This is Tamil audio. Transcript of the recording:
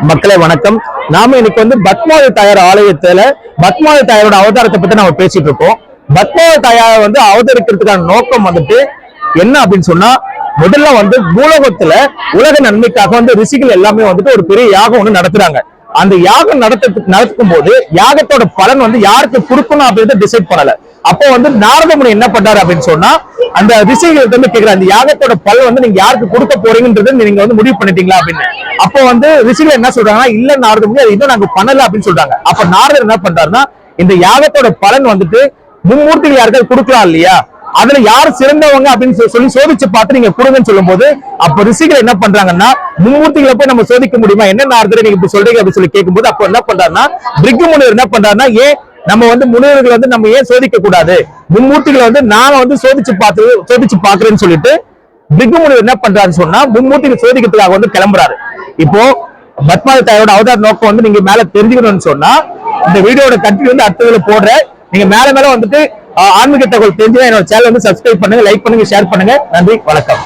மக்களே வணக்கம். நாம இன்னைக்கு வந்து பத்மாவதி தாயார் ஆலயத்துல பத்மாவதி தாயாரோட அவதாரத்தை பத்தி நம்ம பேசிட்டு இருக்கோம். பத்மாவதி தாயார வந்து அவதரிக்கிறதுக்கான நோக்கம் வந்துட்டு என்ன அப்படின்னு சொன்னா முதல்ல வந்து பூலோகத்துல உலக நன்மைக்காக வந்து ரிஷிகள் எல்லாமே வந்துட்டு ஒரு பெரிய யாகம் ஒண்ணு நடத்துறாங்க. அந்த யாகம் நடத்த நடக்கும் போது யாகத்தோட பலன் வந்து யாருக்கு கொடுக்கணும் அப்படின்றத டிசைட் பண்ணல. அப்போ வந்து நாரத முனி என்ன பண்றாரு அப்படின்னு சொன்னா அந்த ரிஷிகள்ட்ட இருந்து கேக்குற அந்த யாகத்தோட பலன் வந்து நீங்க யாருக்கு கொடுக்க போறீங்கன்றது நீங்க வந்து முடிவு பண்ணிட்டீங்களா? அப்படின்னு. அப்போ வந்து ரிஷிகள் என்ன சொல்றாங்கன்னா இல்ல நாரத முனி அது இன்னும் நாங்க பண்ணல அப்படின்னு சொல்றாங்க. அப்ப நாரதர் என்ன பண்றாருன்னா இந்த யாகத்தோட பலன் வந்துட்டு மும்மூர்த்திகள் யாருக்காவது கொடுக்கலாம் இல்லையா? அதுல யார் சிறந்தவங்க அப்படின்னு சொல்லி- சொல்லி சோதிச்சு பார்த்து நீங்க கொடுங்கன்னு சொல்லும்போது அப்ப ரிஷிகள் என்ன பண்றாங்கன்னா மும்மூர்த்திகளை போய் நம்ம சோதிக்க முடியுமா? என்ன ஆறுதல் நீங்க இப்படி சொல்றீங்க அப்படின்னு சொல்லி கேட்கும்போது அப்போ என்ன பண்றாருன்னா பிரிக்கு முனிவர் என்ன பண்றாருன்னா ஏன் நம்ம வந்து முனிவர்கள் வந்து நம்ம ஏன் சோதிக்க கூடாது? மும்மூர்த்திகளை வந்து நாம வந்து சோதிச்சு பார்த்து சோதிச்சு பாக்குறேன்னு சொல்லிட்டு பிரிக்கு முனிவர் என்ன பண்றாருன்னு சொன்னா மும்மூர்த்திகள் சோதிக்கிறதுக்காக வந்து கிளம்புறாரு. இப்போ பத்மாவதி தாயோட அவதார் நோக்கம் வந்து நீங்க மேல தெரிஞ்சுக்கணும்னு சொன்னா இந்த வீடியோட கட்டி வந்து அடுத்த போடுற நீங்க மேல மேல வந்துட்டு ஆஹ், ஆன்மீக தகவல் தெரிஞ்சுன்னா என்னோட சேனல் வந்து சப்ஸ்கிரைப் பண்ணுங்க லைக் பண்ணுங்க ஷேர் பண்ணுங்க. நன்றி வணக்கம்.